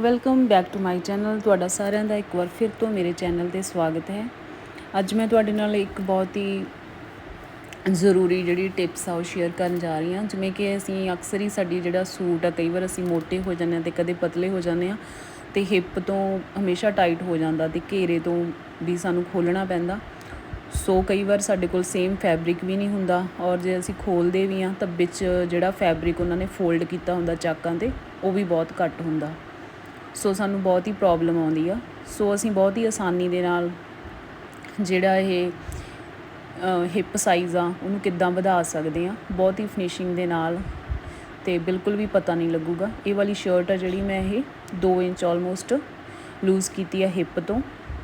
Welcome back to my channel ਤੁਹਾਡਾ ਸਾਰਿਆਂ ਦਾ ਇੱਕ ਵਾਰ ਫਿਰ ਤੋਂ ਮੇਰੇ ਚੈਨਲ ਤੇ ਸਵਾਗਤ ਹੈ। ਅੱਜ ਮੈਂ ਤੁਹਾਡੇ ਨਾਲ ਇੱਕ ਬਹੁਤ ਹੀ ਜ਼ਰੂਰੀ ਜਿਹੜੀ ਟਿਪਸ ਆ ਉਹ ਸ਼ੇਅਰ ਕਰਨ ਜਾ ਰਹੀ ਹਾਂ। ਜਿਵੇਂ ਕਿ ਅਸੀਂ ਅਕਸਰ ਹੀ ਸਾਡੀ ਜਿਹੜਾ ਸੂਟ ਆ, ਕਈ ਵਾਰ ਅਸੀਂ ਮੋਟੇ ਹੋ ਜਾਂਦੇ ਹਾਂ ਤੇ ਕਦੇ ਪਤਲੇ ਹੋ ਜਾਂਦੇ ਆ ਤੇ ਹਿੱਪ ਤੋਂ ਹਮੇਸ਼ਾ ਟਾਈਟ ਹੋ ਜਾਂਦਾ ਤੇ ਘੇਰੇ ਤੋਂ ਵੀ ਸਾਨੂੰ ਖੋਲਣਾ ਪੈਂਦਾ। ਸੋ ਕਈ ਵਾਰ ਸਾਡੇ ਕੋਲ ਸੇਮ ਫੈਬਰਿਕ ਵੀ ਨਹੀਂ ਹੁੰਦਾ ਔਰ ਜੇ ਅਸੀਂ ਖੋਲਦੇ ਵੀ ਆ ਤਾਂ ਵਿੱਚ ਜਿਹੜਾ ਫੈਬਰਿਕ ਉਹਨਾਂ ਨੇ ਫੋਲਡ ਕੀਤਾ ਹੁੰਦਾ ਚਾਕਾਂ ਤੇ, ਉਹ ਵੀ ਬਹੁਤ ਘੱਟ ਹੁੰਦਾ। ਸੋ ਸਾਨੂੰ ਬਹੁਤ ਹੀ ਪ੍ਰੋਬਲਮ ਆਉਂਦੀ ਆ। ਸੋ ਅਸੀਂ ਬਹੁਤ ਹੀ ਆਸਾਨੀ ਦੇ ਨਾਲ ਜਿਹੜਾ ਇਹ ਹਿੱਪ ਸਾਈਜ਼ ਆ, ਉਹਨੂੰ ਕਿੱਦਾਂ ਵਧਾ ਸਕਦੇ ਆ, ਬਹੁਤ ਹੀ ਫਿਨਿਸ਼ਿੰਗ ਦੇ ਨਾਲ ਤੇ ਬਿਲਕੁਲ ਵੀ ਪਤਾ ਨਹੀਂ ਲੱਗੂਗਾ। ਇਹ ਵਾਲੀ ਸ਼ਰਟ ਆ ਜਿਹੜੀ ਮੈਂ ਇਹ 2 ਇੰਚ ਆਲਮੋਸਟ ਲੂਜ਼ ਕੀਤੀ ਆ ਹਿੱਪ ਤੋਂ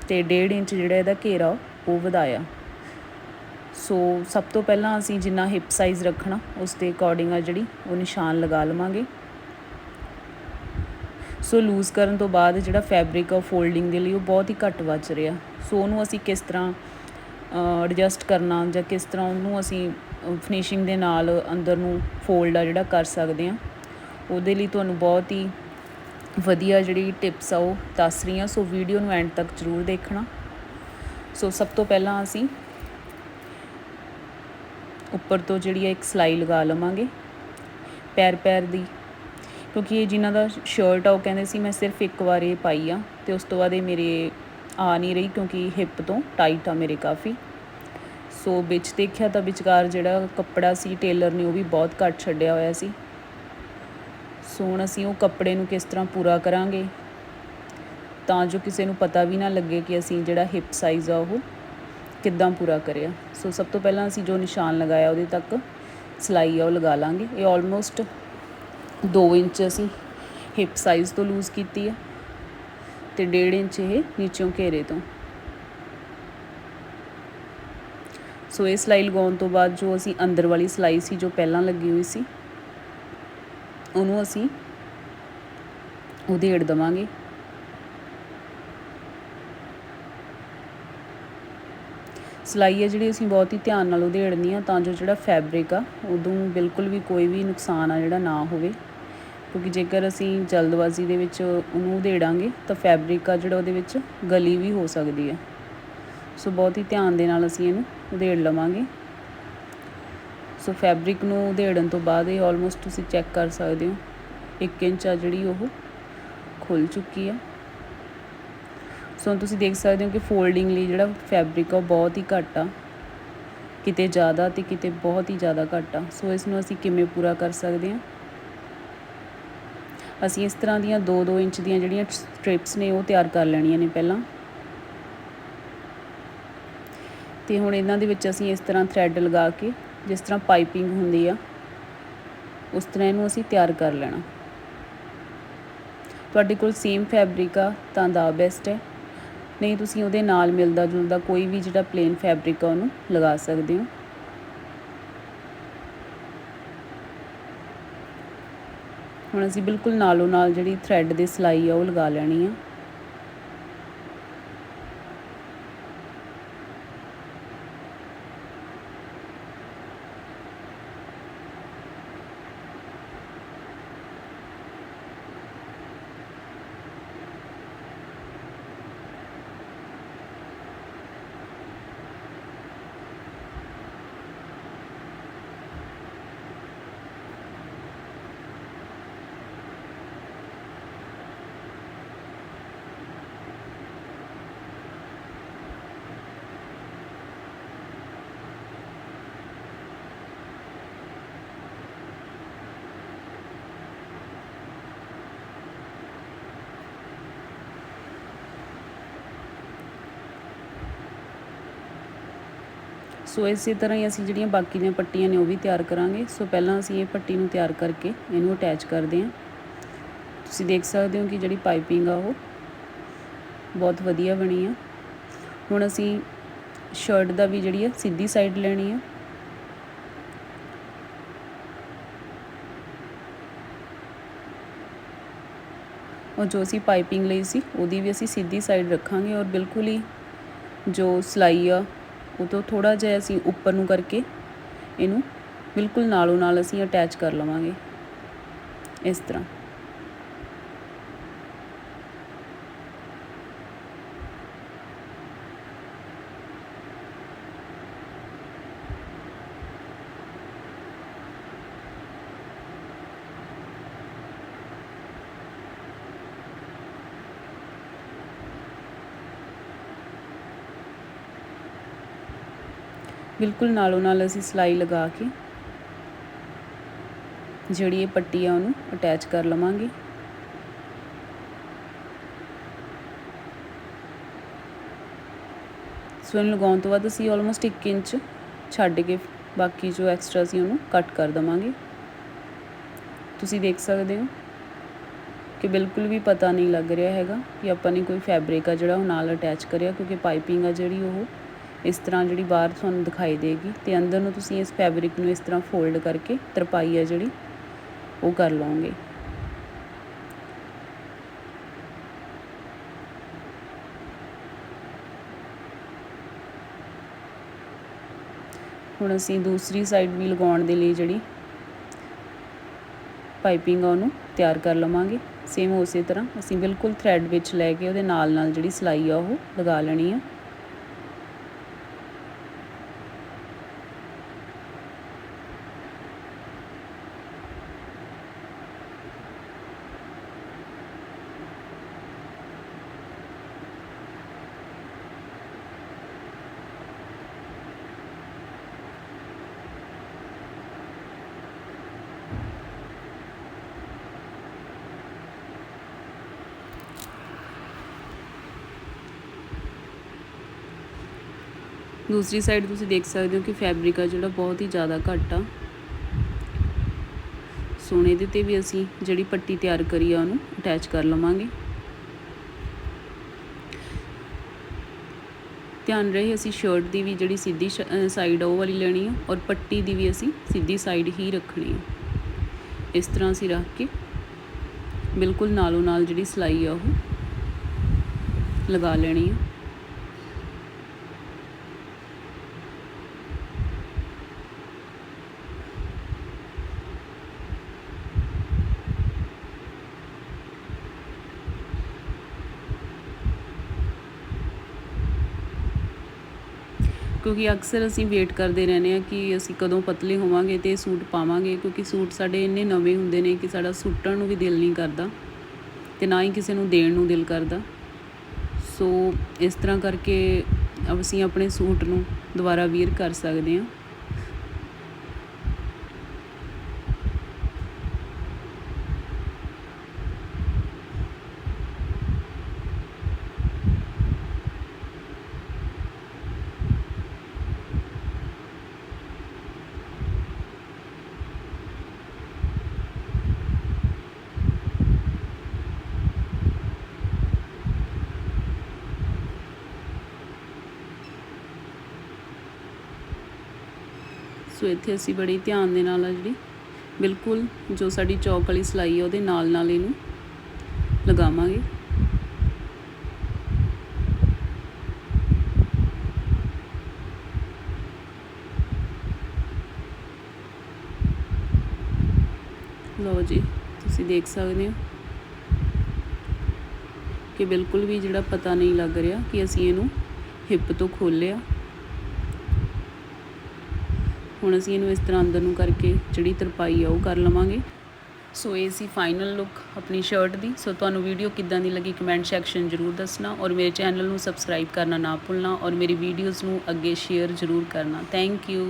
ਤੇ 1.5 ਇੰਚ ਜਿਹੜਾ ਇਹਦਾ ਘੇਰਾ ਉਹ ਵਧਾਇਆ। ਸੋ ਸਭ ਤੋਂ ਪਹਿਲਾਂ ਅਸੀਂ ਜਿੰਨਾ ਹਿੱਪ ਸਾਈਜ਼ ਰੱਖਣਾ, ਉਸ ਦੇ ਅਕੋਰਡਿੰਗ ਆ ਜਿਹੜੀ ਉਹ ਨਿਸ਼ਾਨ ਲਗਾ ਲਵਾਂਗੇ। ਸੋ ਲੂਜ਼ ਕਰਨ ਤੋਂ ਬਾਅਦ ਜਿਹੜਾ ਫੈਬਰਿਕ ਆ, ਉਹ ਫੋਲਡਿੰਗ ਦੇ ਲਈ ਉਹ ਬਹੁਤ ਹੀ ਘੱਟ ਬਚ ਰਿਹਾ। ਸੋ ਉਹਨੂੰ ਅਸੀਂ ਕਿਸ ਤਰ੍ਹਾਂ ਐਡਜਸਟ ਕਰਨਾ ਜਾਂ ਕਿਸ ਤਰ੍ਹਾਂ ਉਹਨੂੰ ਅਸੀਂ ਫਿਨਿਸ਼ਿੰਗ ਦੇ ਨਾਲ ਅੰਦਰ ਨੂੰ ਫੋਲਡ ਆ ਜਿਹੜਾ ਕਰ ਸਕਦੇ ਆ ਉਹਦੇ ਲਈ ਤੁਹਾਨੂੰ ਬਹੁਤ ਹੀ ਵਧੀਆ ਜਿਹੜੀ ਟਿਪਸ ਆ, ਉਹ ਦੱਸ ਰਹੀ ਆ ਸੋ ਵੀਡੀਓ ਨੂੰ ਐਂਡ ਤੱਕ ਜ਼ਰੂਰ ਦੇਖਣਾ। ਸੋ ਸਭ ਤੋਂ ਪਹਿਲਾਂ ਅਸੀਂ ਉੱਪਰ ਤੋਂ ਜਿਹੜੀ ਇੱਕ ਸਲਾਈ ਲਗਾ ਲਵਾਂਗੇ। ਪੈਰ ਪੈਰ ਦੀ ਕਿਉਂਕਿ ਇਹ ਜਿਨ੍ਹਾਂ ਦਾ ਸ਼ਰਟ ਆ, ਉਹ ਕਹਿੰਦੇ ਸੀ ਮੈਂ ਸਿਰਫ ਇੱਕ ਵਾਰ ਇਹ ਪਾਈ ਆ ਤੇ ਉਸ ਤੋਂ ਬਾਅਦ ਇਹ ਮੇਰੇ ਆ ਨਹੀਂ ਰਹੀ ਕਿਉਂਕਿ ਹਿੱਪ ਤੋਂ ਟਾਈਟ ਆ ਮੇਰੇ ਕਾਫੀ। ਸੋ ਵਿੱਚ ਦੇਖਿਆ ਤਾਂ ਵਿਚਕਾਰ ਜਿਹੜਾ ਕੱਪੜਾ ਸੀ ਟੇਲਰ ਨੇ, ਉਹ ਵੀ ਬਹੁਤ ਘੱਟ ਛੱਡਿਆ ਹੋਇਆ ਸੀ। ਸੋ ਹੁਣ ਅਸੀਂ ਉਹ ਕੱਪੜੇ ਨੂੰ ਕਿਸ ਤਰ੍ਹਾਂ ਪੂਰਾ ਕਰਾਂਗੇ? ਤਾਂ ਜੋ ਕਿਸੇ ਨੂੰ ਪਤਾ ਵੀ ਨਾ ਲੱਗੇ ਕਿ ਅਸੀਂ ਜਿਹੜਾ ਹਿੱਪ ਸਾਈਜ਼ ਆ, ਉਹ ਕਿੱਦਾਂ ਪੂਰਾ ਕਰਿਆ। ਸੋ ਸਭ ਤੋਂ ਪਹਿਲਾਂ ਅਸੀਂ ਜੋ ਨਿਸ਼ਾਨ ਲਗਾਇਆ, ਉਹਦੇ ਤੱਕ ਸਲਾਈ ਆ, ਉਹ ਲਗਾ ਲਾਂਗੇ। ਇਹ ਆਲਮੋਸਟ 2 ਇੰਚ ਅਸੀਂ ਹਿਪ ਸਾਈਜ਼ ਤੋਂ ਲੂਜ਼ ਕੀਤੀ ਆ ਤੇ 1.5 ਇੰਚ ਇਹ ਨੀਚੋਂ ਘੇਰੇ ਤੋਂ। ਸੋ ਇਹ ਸਲਾਈ ਲਗਾਉਣ ਤੋਂ ਬਾਅਦ ਜੋ ਅਸੀਂ ਅੰਦਰ ਵਾਲੀ ਸਲਾਈ ਸੀ, ਜੋ ਪਹਿਲਾਂ ਲੱਗੀ ਹੋਈ ਸੀ, ਉਹਨੂੰ ਅਸੀਂ ਉਧੇੜ ਦਵਾਂਗੇ। ਸਲਾਈ ਹੈ ਜਿਹੜੀ ਅਸੀਂ ਬਹੁਤ ਹੀ ਧਿਆਨ ਨਾਲ ਉਧੇੜਨੀ ਆ, ਤਾਂ ਜੋ ਜਿਹੜਾ ਫੈਬਰਿਕ ਆ ਉਦੋਂ ਬਿਲਕੁਲ ਵੀ ਕੋਈ ਵੀ ਨੁਕਸਾਨ ਆ ਜਿਹੜਾ ਨਾ ਹੋਵੇ। ਕਿਉਂਕਿ ਜੇਕਰ ਅਸੀਂ ਜਲਦਬਾਜ਼ੀ ਦੇ ਵਿੱਚ ਉਹਨੂੰ ਉਧੇੜਾਂਗੇ ਤਾਂ ਫੈਬਰਿਕ ਆ ਜਿਹੜਾ ਉਹਦੇ ਵਿੱਚ ਗਲੀ ਵੀ ਹੋ ਸਕਦੀ ਹੈ। ਸੋ ਬਹੁਤ ਹੀ ਧਿਆਨ ਦੇ ਨਾਲ ਅਸੀਂ ਇਹਨੂੰ ਉਧੇੜ ਲਵਾਂਗੇ। ਸੋ ਫੈਬਰਿਕ ਨੂੰ ਉਧੇੜਨ ਤੋਂ ਬਾਅਦ ਇਹ ਆਲਮੋਸਟ ਤੁਸੀਂ ਚੈੱਕ ਕਰ ਸਕਦੇ ਹੋ 1 ਇੰਚ ਆ ਜਿਹੜੀ ਉਹ ਖੁੱਲ ਚੁੱਕੀ ਆ। ਸੋ ਤੁਸੀਂ ਦੇਖ ਸਕਦੇ ਹੋ ਕਿ ਫੋਲਡਿੰਗ ਲਈ ਜਿਹੜਾ ਫੈਬਰਿਕ ਆ ਉਹ ਬਹੁਤ ਹੀ ਘੱਟ ਆ। ਕਿਤੇ ਜ਼ਿਆਦਾ ਤੇ ਕਿਤੇ ਬਹੁਤ ਹੀ ਜ਼ਿਆਦਾ ਘੱਟ ਆ। ਸੋ ਇਸ ਨੂੰ ਅਸੀਂ ਕਿਵੇਂ ਪੂਰਾ ਕਰ ਸਕਦੇ ਹਾਂ? ਅਸੀਂ ਇਸ ਤਰ੍ਹਾਂ ਦੀਆਂ 2-2 ਇੰਚ ਦੀਆਂ ਜਿਹੜੀਆਂ ਸਟ੍ਰਿਪਸ ਨੇ ਉਹ ਤਿਆਰ ਕਰ ਲੈਣੀਆਂ ਨੇ ਪਹਿਲਾਂ। ਤੇ ਹੁਣ ਇਹਨਾਂ ਦੇ ਵਿੱਚ ਅਸੀਂ ਇਸ ਤਰ੍ਹਾਂ ਥ੍ਰੈਡ ਲਗਾ ਕੇ ਜਿਸ ਤਰ੍ਹਾਂ ਪਾਈਪਿੰਗ ਹੁੰਦੀ ਆ, ਉਸ ਤਰ੍ਹਾਂ ਇਹਨੂੰ ਅਸੀਂ ਤਿਆਰ ਕਰ ਲੈਣਾ। ਤੁਹਾਡੇ ਕੋਲ ਸੇਮ ਫੈਬਰਿਕ ਆ, ਤਾਂ ਦਾ ਬੈਸਟ ਹੈ। ਨਹੀਂ, ਤੁਸੀਂ ਉਹਦੇ ਨਾਲ ਮਿਲਦਾ ਜੁਲਦਾ ਕੋਈ ਵੀ ਜਿਹੜਾ ਪਲੇਨ ਫੈਬਰਿਕ ਆ ਉਹਨੂੰ ਲਗਾ ਸਕਦੇ ਹੋ। ਹੁਣ ਅਸੀਂ ਬਿਲਕੁਲ ਨਾਲੋਂ ਨਾਲ ਜਿਹੜੀ ਥ੍ਰੈਡ ਦੀ ਸਿਲਾਈ ਆ ਉਹ ਲਗਾ ਲੈਣੀ ਆ। ਸੋ ਇਸੇ ਤਰ੍ਹਾਂ ਹੀ ਅਸੀਂ ਜਿਹੜੀਆਂ ਬਾਕੀ ਦੀਆਂ ਪੱਟੀਆਂ ਨੇ ਉਹ ਵੀ ਤਿਆਰ ਕਰਾਂਗੇ। ਸੋ ਪਹਿਲਾਂ ਅਸੀਂ ਇਹ ਪੱਟੀ ਨੂੰ ਤਿਆਰ ਕਰਕੇ ਇਹਨੂੰ ਅਟੈਚ ਕਰਦੇ ਹਾਂ। ਤੁਸੀਂ ਦੇਖ ਸਕਦੇ ਹੋ ਕਿ ਜਿਹੜੀ ਪਾਈਪਿੰਗ ਆ ਉਹ ਬਹੁਤ ਵਧੀਆ ਬਣੀ ਆ। ਹੁਣ ਅਸੀਂ ਸ਼ਰਟ ਦਾ ਵੀ ਜਿਹੜੀ ਆ ਸਿੱਧੀ ਸਾਈਡ ਲੈਣੀ ਆ। ਔਰ ਜੋ ਅਸੀਂ ਪਾਈਪਿੰਗ ਲਈ ਸੀ, ਉਹਦੀ ਵੀ ਅਸੀਂ ਸਿੱਧੀ ਸਾਈਡ ਰੱਖਾਂਗੇ ਔਰ ਬਿਲਕੁਲ ਹੀ ਜੋ ਸਲਾਈ ਆ ਉਹ ਤੋਂ ਥੋੜਾ ਜਿਹਾ ਅਸੀਂ ਉੱਪਰ ਨੂੰ ਕਰਕੇ ਇਹਨੂੰ ਬਿਲਕੁਲ ਨਾਲੋਂ ਨਾਲ ਅਸੀਂ ਅਟੈਚ ਕਰ ਲਵਾਂਗੇ। ਇਸ ਤਰ੍ਹਾਂ। ਬਿਲਕੁਲ ਨਾਲੋਂ ਨਾਲ ਅਸੀਂ ਸਿਲਾਈ ਲਗਾ ਕੇ ਜਿਹੜੀ ਇਹ ਪੱਟੀ ਆ ਉਹਨੂੰ ਅਟੈਚ ਕਰ ਲਵਾਂਗੇ। ਸੋ ਇਹਨੂੰ ਲਗਾਉਣ ਤੋਂ ਬਾਅਦ ਅਸੀਂ ਆਲਮੋਸਟ 1 ਇੰਚ ਛੱਡ ਕੇ ਬਾਕੀ ਜੋ ਐਕਸਟਰਾ ਸੀ ਉਹਨੂੰ ਕੱਟ ਕਰ ਦਵਾਂਗੇ। ਤੁਸੀਂ ਦੇਖ ਸਕਦੇ ਹੋ ਕਿ ਬਿਲਕੁਲ ਵੀ ਪਤਾ ਨਹੀਂ ਲੱਗ ਰਿਹਾ ਹੈਗਾ ਕਿ ਆਪਾਂ ਨੇ ਕੋਈ ਫੈਬਰਿਕ ਆ ਜਿਹੜਾ ਉਹ ਨਾਲ ਅਟੈਚ ਕਰਿਆ ਕਿਉਂਕਿ ਪਾਈਪਿੰਗ ਆ ਜਿਹੜੀ ਉਹ ਇਸ ਤਰ੍ਹਾਂ ਜਿਹੜੀ ਬਾਹਰ ਤੁਹਾਨੂੰ ਦਿਖਾਈ ਦੇਗੀ ਤੇ ਅੰਦਰ ਨੂੰ ਤੁਸੀਂ ਇਸ ਫੈਬਰਿਕ ਨੂੰ ਇਸ ਤਰ੍ਹਾਂ ਫੋਲਡ ਕਰਕੇ ਤਰਪਾਈ ਆ ਜਿਹੜੀ, ਉਹ ਕਰ ਲਓਗੇ। ਹੁਣ ਅਸੀਂ ਦੂਸਰੀ ਸਾਈਡ ਵੀ ਲਗਾਉਣ ਦੇ ਲਈ ਜਿਹੜੀ ਪਾਈਪਿੰਗ ਆ ਉਹਨੂੰ ਤਿਆਰ ਕਰ ਲਵਾਂਗੇ। ਸੇਮ ਉਸੇ ਤਰ੍ਹਾਂ ਅਸੀਂ ਬਿਲਕੁਲ ਥ੍ਰੈਡ ਵਿੱਚ ਲੈ ਕੇ ਉਹਦੇ ਨਾਲ ਨਾਲ ਜਿਹੜੀ ਸਿਲਾਈ ਆ ਉਹ ਲਗਾ ਲੈਣੀ ਆ। ਦੂਸਰੀ ਸਾਈਡ ਤੁਸੀਂ ਦੇਖ ਸਕਦੇ ਹੋ ਕਿ ਫੈਬਰਿਕ ਆ ਜਿਹੜਾ ਬਹੁਤ ਹੀ ਜ਼ਿਆਦਾ ਘੱਟ ਆ। ਸੋਨੇ ਦੇ ਤੇ ਵੀ ਅਸੀਂ ਜਿਹੜੀ ਪੱਟੀ ਤਿਆਰ ਕਰੀ ਆ ਉਹਨੂੰ ਅਟੈਚ ਕਰ ਲਵਾਂਗੇ। ਧਿਆਨ ਰਹੇ ਅਸੀਂ ਸ਼ਰਟ ਦੀ ਵੀ ਜਿਹੜੀ ਸਿੱਧੀ ਸਾਈਡ ਆ ਉਹ ਵਾਲੀ ਲੈਣੀ ਆ ਔਰ ਪੱਟੀ ਦੀ ਵੀ ਅਸੀਂ ਸਿੱਧੀ ਸਾਈਡ ਹੀ ਰੱਖਣੀ ਆ। ਇਸ ਤਰ੍ਹਾਂ ਅਸੀਂ ਰੱਖ ਕੇ ਬਿਲਕੁਲ ਨਾਲੋਂ ਨਾਲ ਜਿਹੜੀ ਸਿਲਾਈ ਆ ਉਹ ਲਗਾ ਲੈਣੀ ਆ। ਕਿਉਂਕਿ ਅਕਸਰ ਅਸੀਂ ਵੇਟ ਕਰਦੇ ਰਹਿੰਦੇ ਆ ਕਿ ਅਸੀਂ ਕਦੋਂ ਪਤਲੇ ਹੋਵਾਂਗੇ ਤੇ ਸੂਟ ਪਾਵਾਂਗੇ, ਕਿਉਂਕਿ ਸੂਟ ਸਾਡੇ ਇੰਨੇ ਨਵੇਂ ਹੁੰਦੇ ਨੇ ਕਿ ਸਾਡਾ ਸੁੱਟਣ ਨੂੰ ਵੀ ਦਿਲ ਨਹੀਂ ਕਰਦਾ ਤੇ ਨਾ ਹੀ ਕਿਸੇ ਨੂੰ ਦੇਣ ਨੂੰ ਦਿਲ ਕਰਦਾ। ਸੋ ਇਸ ਤਰ੍ਹਾਂ ਕਰਕੇ ਅਸੀਂ ਆਪਣੇ ਸੂਟ ਨੂੰ ਦੁਬਾਰਾ ਵੀਅਰ ਕਰ ਸਕਦੇ ਹਾਂ। ਸੋ ਇੱਥੇ ਅਸੀਂ ਬੜੀ ਧਿਆਨ ਦੇ ਨਾਲ ਆ ਜਿਹੜੀ, ਬਿਲਕੁਲ ਜੋ ਸਾਡੀ ਚੌਕ ਵਾਲੀ ਸਿਲਾਈ ਹੈ ਉਹਦੇ ਨਾਲ ਨਾਲ ਇਹਨੂੰ ਲਗਾਵਾਂਗੇ। ਲਓ ਜੀ, ਤੁਸੀਂ ਦੇਖ ਸਕਦੇ ਹੋ ਕਿ ਬਿਲਕੁਲ ਵੀ ਜਿਹੜਾ ਪਤਾ ਨਹੀਂ ਲੱਗ ਰਿਹਾ ਕਿ ਅਸੀਂ ਇਹਨੂੰ ਹਿੱਪ ਤੋਂ ਖੋਲਿਆ ਹੁਣ ਅਸੀਂ ਇਹਨੂੰ ਇਸ ਤਰ੍ਹਾਂ ਅੰਦਰ ਨੂੰ ਕਰਕੇ ਜਿਹੜੀ ਤਰਪਾਈ ਆ ਉਹ ਕਰ ਲਵਾਂਗੇ। ਸੋ ਇਹ ਸੀ ਫਾਈਨਲ ਲੁੱਕ ਆਪਣੀ ਸ਼ਰਟ ਦੀ। ਸੋ ਤੁਹਾਨੂੰ ਵੀਡੀਓ ਕਿੱਦਾਂ ਦੀ ਲੱਗੀ ਕਮੈਂਟ ਸੈਕਸ਼ਨ ਜ਼ਰੂਰ ਦੱਸਣਾ ਔਰ ਮੇਰੇ ਚੈਨਲ ਨੂੰ ਸਬਸਕ੍ਰਾਈਬ ਕਰਨਾ ਨਾ ਭੁੱਲਣਾ ਔਰ ਮੇਰੀ ਵੀਡੀਓਜ਼ ਨੂੰ ਅੱਗੇ ਸ਼ੇਅਰ ਜ਼ਰੂਰ ਕਰਨਾ। Thank you